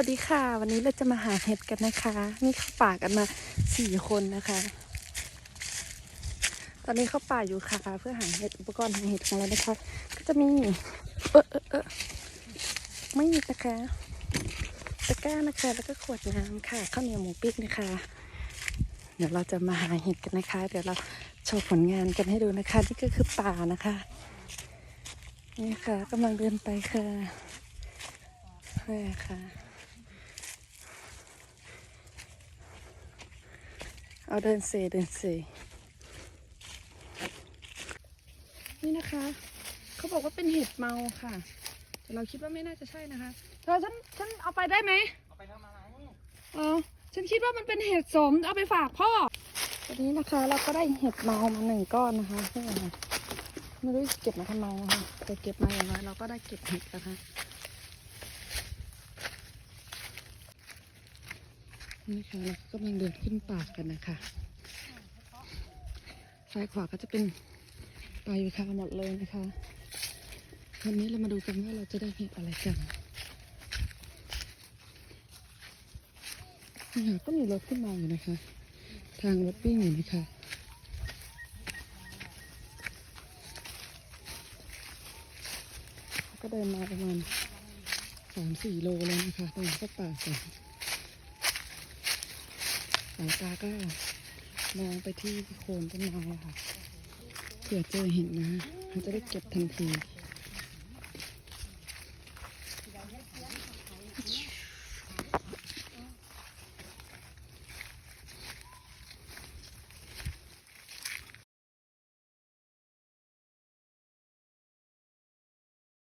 วัสดีค่ะ วันนี้เราจะมาหาเห็ดกันนะคะ นี่เข้าป่ากันมาสี่คนนะคะ ตอนนี้เข้าป่าอยู่ค่ะ เพื่อหาเห็ดอุปกรณ์หาเห็ดของเรานะคะ ก็จะมีเออเออเออไม่มีนะคะตะกร้านะคะ แล้วก็ขวดน้ำค่ะข้าวเหนียวหมูปิ้งนะคะ เดี๋ยวเราจะมาหาเห็ดกันนะคะ เดี๋ยวเราโชว์ผลงานกันให้ดูนะคะนี่ก็คือป่านะคะ นี่ค่ะกำลังเดินไปค่ะนี่ค่ะ เอาเดินเซเดินเซนี่นะคะ เขาบอกว่าเป็นเห็ดเมาค่ะ แต่เราคิดว่าไม่น่าจะใช่นะคะเธอฉันฉันเอาไปได้ไหมเอาไปทำอะไรเออฉันคิดว่ามันเป็นเห็ดสมเอาไปฝากพ่อตอนนี้นะคะเราก็ได้เห็ดเมามาหนึ่งก้อนนะคะนี่ค่ะไม่รู้จะเก็บมาทำไมนะคะแต่เก็บมาอย่างไรเราก็ได้เก็บเห็ดนะคะ นี่ค่ะเราก็กำลังเดินขึ้นป่ากันนะคะซ้ายขวาก็จะเป็นป่าอยู่ค่ะหมดเลยนะคะ วันนี้เรามาดูกันว่าเราจะได้เห็ดอะไรกันนี่ค่ะก็มีรถขึ้นมาอยู่นะคะ ทางรถวิ่งอยู่นะคะก็เดินมาประมาณสามสี่โลแล้วนะคะเดินเข้าป่ากัน สายตาก็มองไปที่โคนต้นไม้ค่ะเผื่อเจอเห็นนะเราจะได้เก็บทันที